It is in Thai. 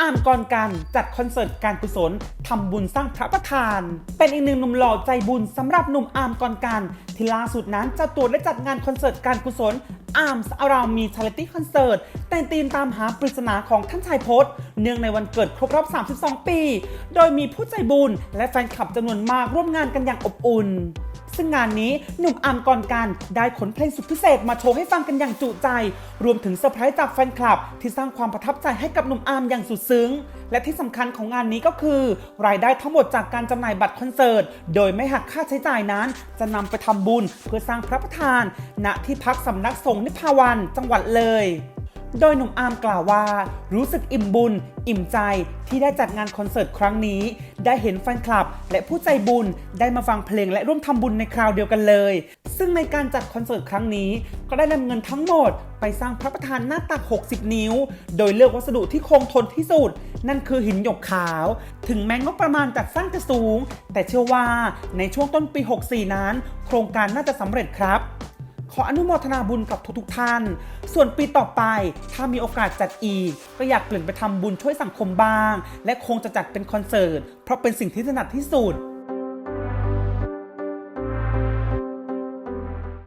อามกรกันจัดคอนเสิร์ตการกุศลทำบุญสร้างพระประธาน เป็นอีกหนึ่งหนุ่มหล่อใจบุญสำหรับหนุ่มอามกรกันที่ล่าสุดนั้นเจ้าตัวได้จัดงานคอนเสิร์ตการกุศลอาร์มส์อาราวมีชาริตี้คอนเสิร์ตแต่งธีมตามหาปริศนาของท่านชายพจน์เนื่องในวันเกิดครบรอบ 32 ปี โดยมีผู้ใจบุญและแฟนคลับจำนวนมากร่วมงานกันอย่างอบอุ่น ซึ่งงานนี้หนุ่มอาร์มกรการได้ขนเพลงสุดพิเศษมาโชว์ให้ฟังกันอย่างจุใจ รวมถึงเซอร์ไพรส์จากแฟนคลับ ที่สร้างความประทับใจให้กับหนุ่มอามอย่างสุดซึ้ง และที่สำคัญของงานนี้ก็คือ รายได้ทั้งหมดจากการจำหน่ายบัตรคอนเสิร์ต โดยไม่หักค่าใช้จ่ายนั้น จะนำไปทำบุญเพื่อสร้างพระประธาน ณที่พักสำนักสงฆ์นิพพาวันจังหวัดเลย โดยหนุ่มอาร์มกล่าวว่า รู้สึกอิ่มบุญ อิ่มใจที่ได้จัดงานคอนเสิร์ตครั้งนี้ ได้เห็นแฟนคลับ และผู้ใจบุญได้มาฟังเพลงและร่วมทำบุญในคราวเดียวกันเลย ซึ่งในการจัดคอนเสิร์ตครั้งนี้ ก็ได้นำเงินทั้งหมด ไปสร้างพระประธานหน้าตัก 60 นิ้ว โดยเลือกวัสดุที่คงทนที่สุด นั่นคือหินหยกขาว ถึงแม้งบประมาณจัดสร้างจะสูง แต่เชื่อว่าในช่วงต้นปี 64 นั้น โครงการน่าจะสำเร็จครับ ขออนุโมทนาบุญกับทุกๆท่าน ส่วนปีต่อไปถ้ามีโอกาสจัดอีก ก็อยากเปลี่ยนไปทำบุญช่วยสังคมบ้าง และคงจะจัดเป็นคอนเสิร์ตเพราะเป็นสิ่งที่ถนัดที่สุด